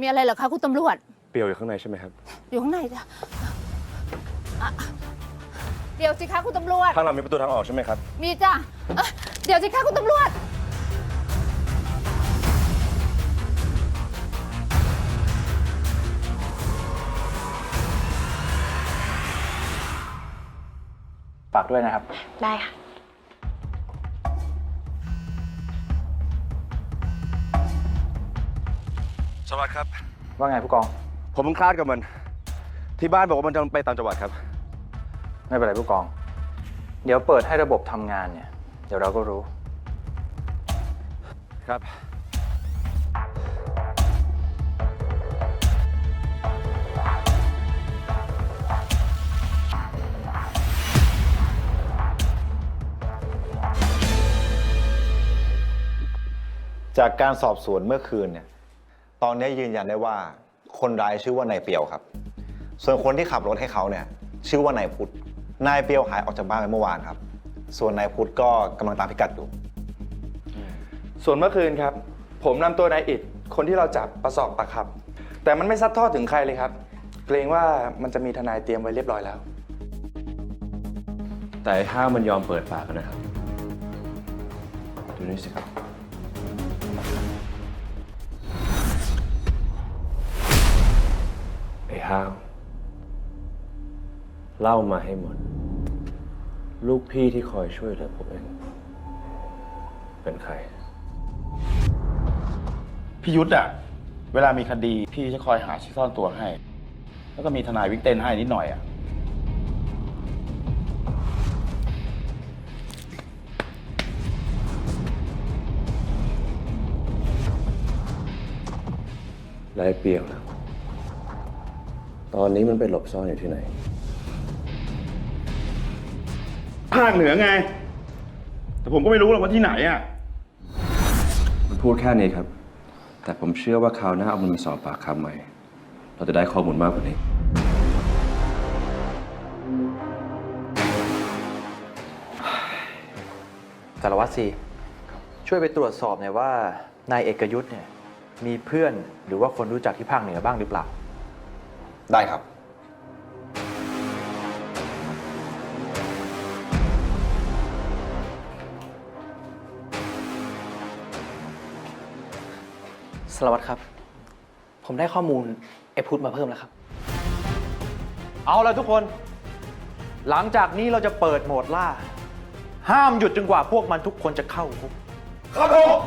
มีอะไรเหรอคะคุณตำรวจ เปรียวอยู่ข้างในใช่ไหมครับ อยู่ข้างในจ้ะอะเดี๋ยวสิคะคุณตำรวจ ข้างเรามีประตูทางออกใช่ไหมครับ มีจ้ะเอ้ยเดี๋ยวสิคะคุณตำรวจ ฝากด้วยนะครับ ได้ค่ะ สวัสดีครับ ว่าไงผู้กอง ผมเพิ่งคลาดกับมัน ที่บ้านบอกว่ามันจะไปต่างจังหวัดครับ ไม่เป็นไรผู้กอง เดี๋ยวเปิดให้ระบบทำงานเนี่ย เดี๋ยวเราก็รู้ ครับ จากการสอบสวนเมื่อคืนเนี่ย ตอนนี้ยืนยันได้ว่าคนร้ายชื่อว่านายเปียวครับ ส่วนคนที่ขับรถให้เขาเนี่ยชื่อว่านายพุทธนายเปียวหายออกจากบ้านไปเมื่อวานครับ ส่วนนายพุทธก็กำลังตามพิกัดอยู่ ส่วนเมื่อคืนครับ ผมนำตัวนายอิดคนที่เราจับประสอบปากครับ แต่มันไม่ซัดทอดถึงใครเลยครับ เกรงว่ามันจะมีทนายเตรียมไว้เรียบร้อยแล้ว แต่ไอ้ห้าวมันยอมเปิดปากนะครับ ดูนี่สิครับ ไอ้ห้าว เล่ามาให้หมด ลูกพี่ที่คอยช่วยเหลือผมเอง เป็นใคร พี่ยุทธอะเวลามีคดีพี่จะคอยหาที่ซ่อนตัวให้ แล้วก็มีทนายวิกเต้นให้นิดหน่อยอะไล่เปรียวแล้ว ตอนนี้มันไปหลบซ่อนอยู่ที่ไหน ภาคเหนือไง แต่ผมก็ไม่รู้หรอกว่าที่ไหนอะมันพูดแค่นี้ครับ แต่ผมเชื่อว่าคราวหน้าเอามันมาสอบปากคำใหม่ เราจะได้ข้อมูลมากกว่านี้ สารวัตรซีช่วยไปตรวจสอบหน่อยว่านายเอกยุทธ์เนี่ยมีเพื่อนหรือว่าคนรู้จักที่ภาคเหนือบ้างหรือเปล่า ได้ครับ สารวัตรครับ ผมได้ข้อมูลไอ้พุทธมาเพิ่มแล้วครับ เอาละทุกคน หลังจากนี้เราจะเปิดโหมดล่า ห้ามหยุดจนกว่าพวกมันทุกคนจะเข้าคุก ครับผม